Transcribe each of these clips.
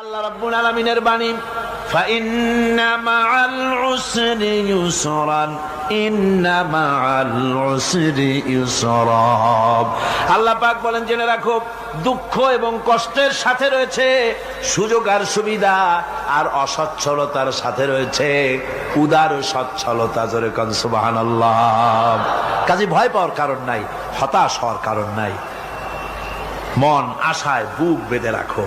আল্লাহ রাব্বুল আলামিনের বাণী فإن مع العسر يسرا إن مع العسر يسرا আল্লাহ পাক বলেন জেনে রাখো দুঃখ এবং কষ্টের সাথে রয়েছে সুযোগ আর সুবিধা আর অসচ্ছলতার সাথে রয়েছে উদার সচ্ছলতা জোরে কন সুবহানাল্লাহ কাজে ভয় পাওয়ার কারণ নাই হতাশ হওয়ার কারণ নাই মন আশায় বুক বেঁধে রাখো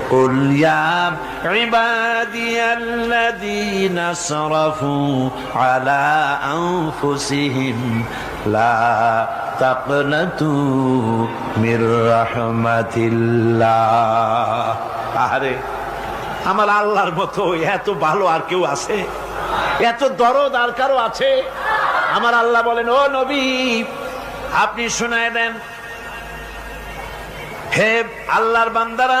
قل يا عبادي الذين اسرفوا على أنفسهم لا تقنطوا من رحمة الله আরে আমার আল্লাহর মতো এত ভালো আর কেউ আছে এত দরদ আর কারো আছে আমার আল্লাহ বলেন ও নবী আপনি শোনায় দেন হে আল্লাহর বান্দারা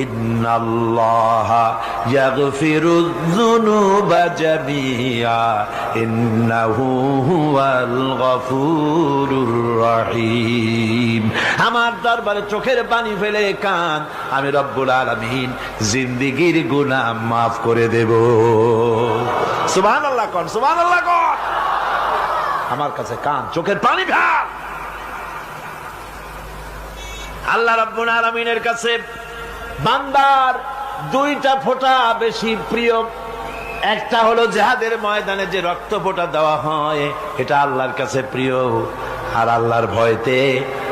ইন্নাল্লাহ ইয়াগফিরুয যুনুবা জামিআ, ইন্নাহু হুয়াল গফুরুর রহিম। আমার দরবারে চোখের পানি ফেলে কান, আমি রব্বুল আলামিন জিন্দেগীর গুনাহ মাফ করে দেব। সুবহানাল্লাহ কোন সুবহানাল্লাহ কোন আমার কাছে কান, চোখের পানি ফেল। আল্লাহ রাব্বুল আলামিনের কাছে বান্দার দুইটা ফোঁটা বেশি প্রিয়। একটা হলো জেহাদের ময়দানে যে রক্ত ফোঁটা দেওয়া হয়, এটা আল্লাহর কাছে প্রিয়। আর আল্লাহর ভয়তে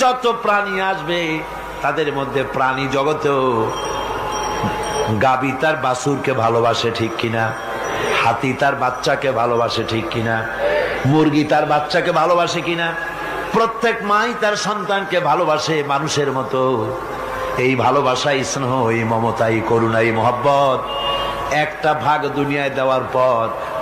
যত প্রাণী আসবে, তাদের মধ্যে প্রাণী জগতেও গাবি তার বাসুরকে ভালোবাসে ঠিক কিনা, হাতি তার বাচ্চাকে ভালোবাসে ঠিক কিনা, মুরগি তার বাচ্চাকে ভালোবাসে কিনা, প্রত্যেক মাই তার সন্তানকে ভালোবাসে মানুষের মতো। এই ভালোবাসাই স্নেহ, এই মমতাই করুণাই মহব্বত, একটা ভাগ দুনিয়ায় দেওয়ার পর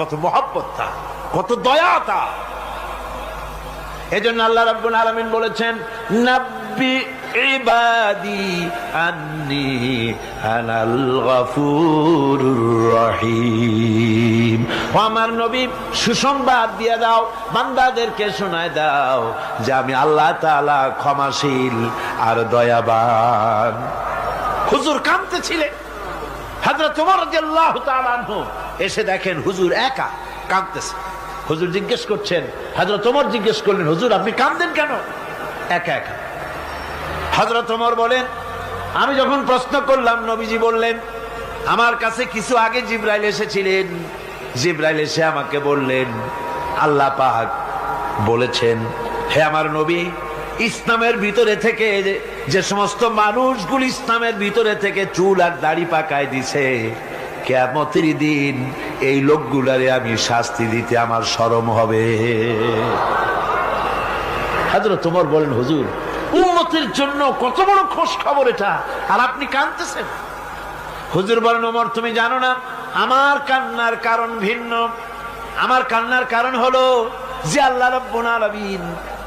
কত মহব্বত কত দয়াতা এই জন্য আল্লাহ রাব্বুল আলামিন বলেছেন, নাব্বি ইবাদি আন্নি আনাল গফুরুর রহিম। আমার নবী, সুসংবাদ দিয়ে দাও, বান্দাদেরকে শোনায় দাও যে আমি আল্লাহ তাআলা ক্ষমাশীল আর দয়াবান। হুজুর কাঁদতেছিলেন। হাজরত তোমার রাদিয়াল্লাহু তাআলা আনহু এসে দেখেন হুজুর একা কাঁদতেছে। হুজুর জিজ্ঞেস করছেন হাজরত তোমার জিজ্ঞেস করলেন, হুজুর, আপনি কাঁদতেন কেন? একা একা। হজরত ওমর বলেন, আমি যখন প্রশ্ন করলাম, নবীজি বললেন, আমার কাছে কিছু আগে জিব্রাইল এসেছিলেন। জিব্রাইল এসে আমাকে বললেন, আল্লাহ পাক বলেছেন, হে আমার নবী, ইসলামের ভিতরে থেকে যে সমস্ত মানুষগুলি ইসলামের ভিতরে থেকে চুল আর দাড়ি পাকায় দিছে কেমতের দিন এই লোকগুলারে আমি শাস্তি দিতে আমার সরম হবে। হাজরত তোমার বলেন, হুজুর উন্মতের জন্য কত বড় খোঁজ খবর এটা, আর আপনি কাঁদতেছেন। হুজুর বলেন, ওমর, তুমি জানো না, আমার কান্নার কারণ ভিন্ন। আমার কান্নার কারণ হলো যে আল্লাহ রব্বুল আলামিন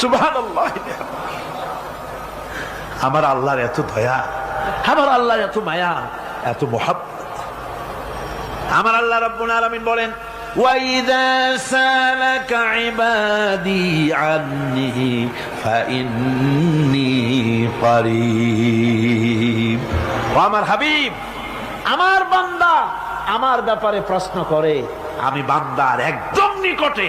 সুবহানাল্লাহ আমার আল্লাহর এত দয়া আমার আল্লাহর এত মায়া এত মহাব্বত আমার আল্লাহ রব্বুল আলামিন বলেন وَإِذَا سَأَلَكَ عِبَادِي عَنِّي فَإِنِّي قَرِيب ও আমার হাবিব আমার বান্দা আমার ব্যাপারে প্রশ্ন করে আমি বান্দার একদম নিকটে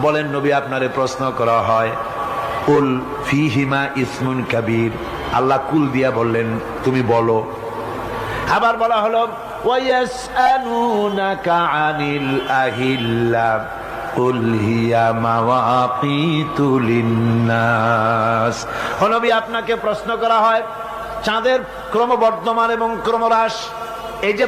বলেন, নবী, আপনারে প্রশ্ন করা হয়, উল ফিহিমা ইসমুন কাবির? আল্লাহ কুল দিয়া বললেন, তুমি বলো। আবার বলা হলো আপনাকে প্রশ্ন করা হয়, চাঁদের ক্রমবর্ধমান এবং ক্রমহ্রাস, এই যে